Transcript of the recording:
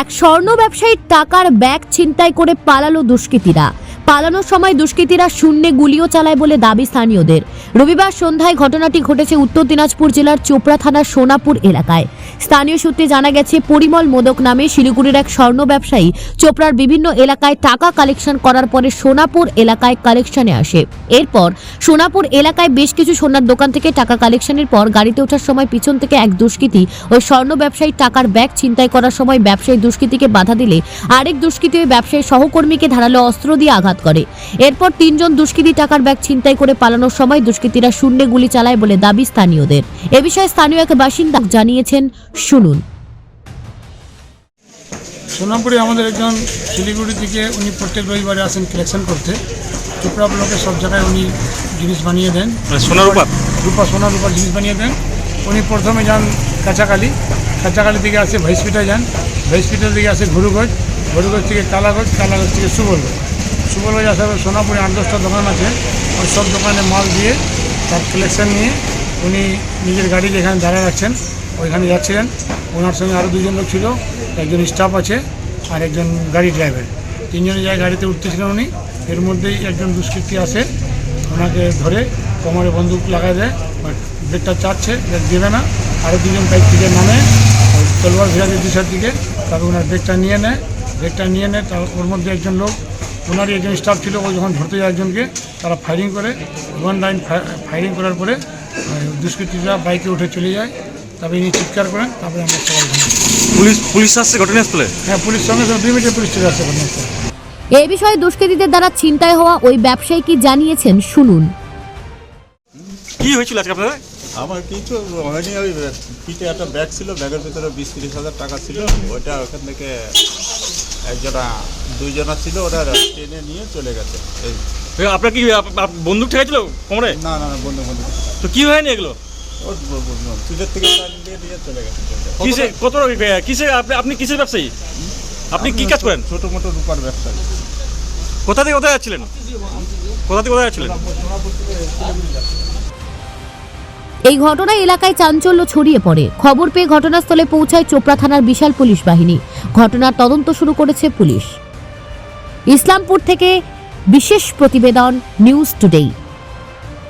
এক স্বর্ণ ব্যবসায়ীর টাকার ব্যাগ ছিনতাই করে পালালো দুষ্কৃতীরা। পালানোর সময় দুষ্কৃতীরা শূন্যে গুলিও চালায় বলে দাবি স্থানীয়দের। রবিবার সন্ধ্যায় ঘটনাটি ঘটেছে উত্তর দিনাজপুর জেলার চোপড়া থানার সোনাপুর এলাকায়। স্থানীয় সূত্রে জানা গেছে, পরিমল মোদক নামে শিলিগুড়ির এক স্বর্ণ ব্যবসায়ী চোপড়ার বিভিন্ন এলাকায় টাকা কালেকশন করার পরে সোনাপুর এলাকায় কালেকশনে আসে। এরপর সোনাপুর এলাকায় বেশ কিছু সোনার দোকান থেকে টাকা কালেকশনের পর গাড়িতে ওঠার সময় পিছন থেকে এক দুষ্কৃতী ওই স্বর্ণ ব্যবসায়ী টাকার ব্যাগ ছিনতাই করার সময় ব্যবসায়ী দুষ্কৃতীকে বাধা দিলে আরেক দুষ্কৃতী ওই ব্যবসায়ী সহকর্মীকে ধারালো অস্ত্র দিয়ে আঘাত করে। এরপর তিনজন দুষ্কৃতী টাকার ব্যাগ ছিনতাই করে পালানোর সময় দুষ্কৃতীরা শূন্যে গুলি চালায় বলে দাবি স্থানীয়দের। এ বিষয়ে স্থানীয় এক বাসিন্দা জানিয়েছেন শুনুন। সোনামপুরে আমাদের একজন শিলিগুড়ি থেকে উনি প্রত্যেক রবিবারে আসেন কালেকশন করতে। চোপড়া ব্লকে সব জায়গায় উনি জিনিস বানিয়ে দেন। মানে সোনার উপর রূপা সোনার রূপার জিনিস বানিয়ে দেন। উনি প্রথমে যান কাঁচাকালি। কাঁচাকালি থেকে আসে ভৈসপিটা যান। ভৈসপিটা থেকে আসে ঘুরুগঞ্জ ঘুরুগঞ্জ থেকে কালাগঞ্জ কালাগঞ্জ থেকে সুবলগঞ্জ আসার পর সোনাপুরে আট, দশটা দোকান আছে। ওই সব দোকানে মাল দিয়ে তার কালেকশন নিয়ে উনি নিজের গাড়ি যেখানে দাঁড়া রাখছেন, ওইখানে যাচ্ছিলেন। ওনার সঙ্গে আরও দুজন লোক ছিল, একজন স্টাফ আছে আর একজন গাড়ি ড্রাইভার তিনজনে যায় গাড়িতে উঠতেছিলেন উনি। এর মধ্যেই একজন দুষ্কৃতী আসে, ওনাকে ধরে কোমরে বন্দুক লাগাই দেয় ব্রেকটা চাচ্ছে ব্রেক দেবে না। আরও দুজন বাইক থেকে নামে তলোয়ার ভিড়াতে দিশার দিকে, তারপর ওনার ব্রেকটা নিয়ে নেয়। ব্রেকটা নিয়ে নেয়, তার ওর মধ্যে একজন লোক ওনারই একজন স্টাফ ছিল ও যখন ধরতে যায় একজনকে তারা ফায়ারিং করে। ওয়ান লাইন ফায়ারিং করার পরে দুষ্কৃতীরা বাইকে উঠে চলে যায়। তারপরে ইনি চিৎকার করেন তারপরে আমরা সবাই পুলিশ পুলিশ আসছে ঘটনাস্থলে? হ্যাঁ পুলিশ সঙ্গে সঙ্গে দুই মিনিটে পুলিশ চলে আসছে ঘটনাস্থলে। এ বিষয়ে দুষ্কৃতীদের দ্বারা ছিনতাই হওয়া ওই ব্যবসায়ী কি জানিয়েছেন? শুনুন। কি হয়েছিল আজকে আপনাদের? আমার কিছু হয়নি ওই পিঠে একটা ব্যাগ ছিল ব্যাগের ভিতরে বিশ তিরিশ হাজার টাকা ছিল। ওইটা ওখান থেকে একজনা দুইজনা ছিল ওরা টেনে নিয়ে চলে গেছে। এই আপনার কি বন্দুক ঠেকেছিল কোমরে? না না না বন্ধু বন্ধু তো কি হয়নি এগুলো? কিসে কত কিসে আপনি আপনি কিসের ব্যবসায়ী? আপনি কি কাজ করেন? ছোটো মোটো রূপার ব্যবসা কোথা থেকে কোথায় যাচ্ছিলেন? কোথা থেকে কোথায় যাচ্ছিলেন? এই ঘটনায় এলাকায় চাঞ্চল্য ছড়িয়ে পড়ে। খবর পেয়ে ঘটনাস্থলে পৌঁছায় চোপড়া থানার বিশাল পুলিশ বাহিনী। ঘটনার তদন্ত শুরু করেছে পুলিশ। ইসলামপুর থেকে বিশেষ প্রতিবেদন, নিউজ টুডে।